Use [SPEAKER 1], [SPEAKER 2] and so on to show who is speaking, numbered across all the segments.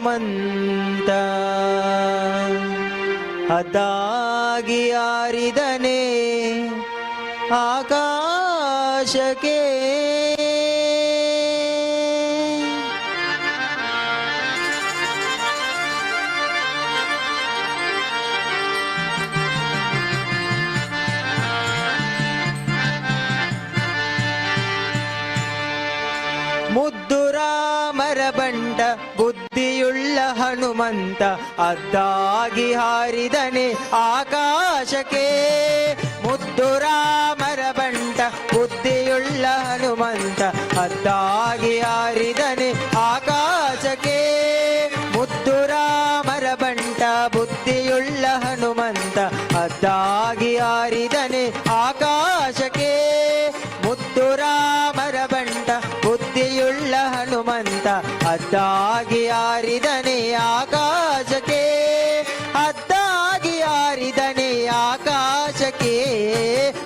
[SPEAKER 1] ಹನುಮಂತ ಅದಾಗಿ ಆರಿದನೆ ಆಕಾಶಕ್ಕೆ ಹನುಮಂತ ಅದ್ದಾಗಿ ಹಾರಿದನೆ ಆಕಾಶಕ್ಕೆ. ಮುದ್ದು ರಾಮರ ಬಂಟ, ಬುದ್ಧಿಯುಳ್ಳ ಹನುಮಂತ ಅದ್ದಾಗಿ ಹಾರಿದನೆ ಆಕಾಶಕ್ಕೆ. ಮುದ್ದು ರಾಮರ ಬಂಟ, ಬುದ್ಧಿಯುಳ್ಳ ಹನುಮಂತ ಅದ್ದಾಗಿ ಹಾರಿದನೆ ಆಕಾಶಕ್ಕೆ. ಹನುಮಂತ ಅದ್ದಾಗಿ ಆರಿದನೆ ಆಕಾಶಕ್ಕೆ. ಅದ್ದಾಗಿ ಆರಿದನೆ ಆಕಾಶಕ್ಕೆ.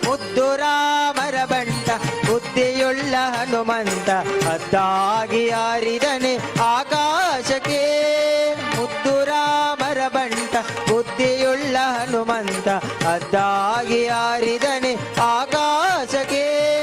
[SPEAKER 1] ಮುದ್ದು ರಾಮರ ಬಂಟ ಬುದ್ಧಿಯುಳ್ಳ ಹನುಮಂತ ಅದ್ದಾಗಿ ಆರಿದನೆ ಆಕಾಶಕ್ಕೆ. ಮುದ್ದು ರಾಮರ ಬಂಟ ಬುದ್ಧಿಯುಳ್ಳ ಹನುಮಂತ ಅದ್ದಾಗಿ ಆರಿದನೆ ಆಕಾಶಕ್ಕೆ.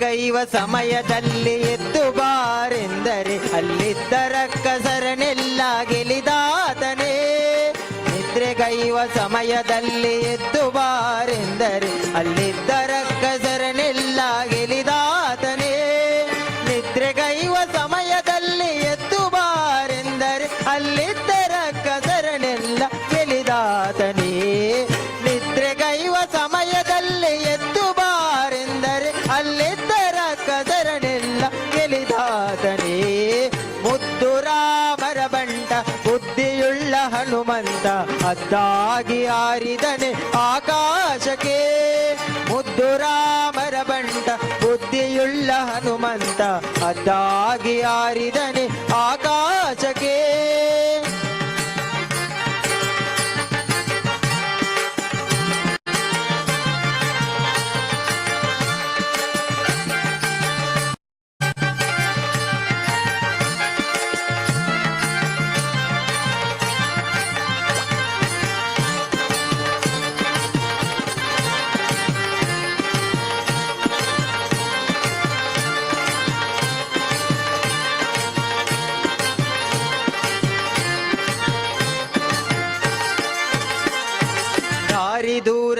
[SPEAKER 1] ನಿದ್ರೆಗೈವ ಸಮಯದಲ್ಲಿ ಎದ್ದು ಬಾರೆಂದರೆ ಅಲ್ಲಿದ್ದರ ಕಸರನೆಲ್ಲ ಗೆಲಿದಾತನೇ. ನಿದ್ರೆಗೈವ ಸಮಯದಲ್ಲಿ ಎದ್ದು ಬಾರೆಂದರೆ ಅಲ್ಲಿದ್ದರ ಕಸರನೆಲ್ಲ ಗೆಲಿದಾತನೇ. ನಿದ್ರೆಗೈವ ಸಮಯದಲ್ಲಿ ಎದ್ದು ಬಾರೆಂದರೆ ಅಲ್ಲಿದ್ದರ ಹನುಮಂತ ಅದ್ದಾಗಿ ಆರಿದನೆ ಆಕಾಶಕ್ಕೆ. ಮುದ್ದು ರಾಮರ ಬಂಟ ಬುದ್ಧಿಯುಳ್ಳ ಹನುಮಂತ ಅದ್ದಾಗಿ ಆರಿದನೆ ಆಕಾಶಕ್ಕೆ.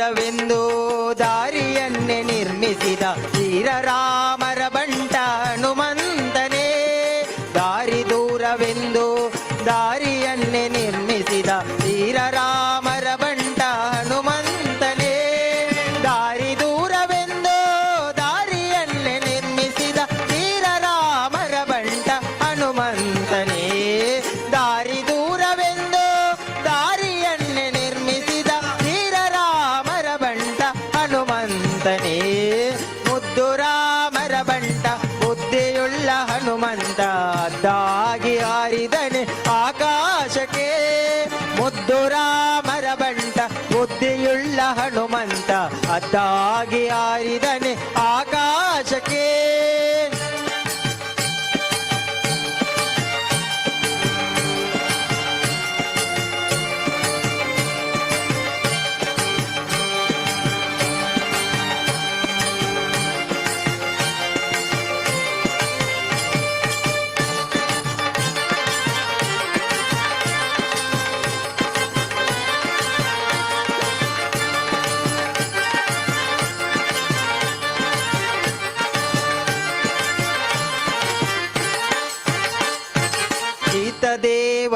[SPEAKER 1] ದೂರವೆಂದು ದಾರಿಯನ್ನೇ ನಿರ್ಮಿಸಿದ ವೀರರಾಮರ ಆಕಾಶಕ್ಕೆ ಮುದ್ದು ರಾಮರ ಬಂಟ ಬುದ್ಧಿಯುಳ್ಳ ಹನುಮಂತ ಅದ್ದಾಗಿ ಆರಿದನೆ ಆಕಾಶಕ್ಕೆ.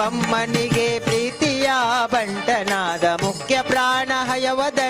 [SPEAKER 1] ದೇವಮ್ಮನಿಗೆ ಪ್ರೀತಿಯ ಬಂಟನಾದ ಮುಖ್ಯ ಪ್ರಾಣ ಹಯವದನ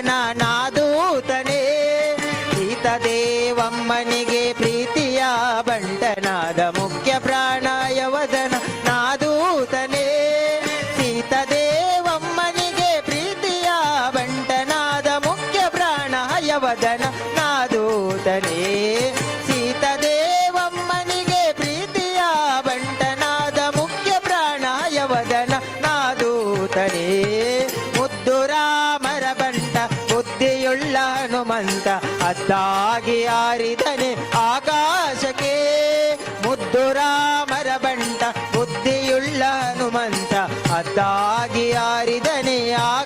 [SPEAKER 1] ಅಂತ ಅದ್ದಾಗಿ ಆರಿದನೆ ಆಕಾಶಕ್ಕೆ. ಮುದ್ದು ರಾಮರ ಬಂಟ ಬುದ್ಧಿಯುಳ್ಳ ಹನುಮಂತ ಅದ್ದಾಗಿ ಆರಿದನೆ ಆ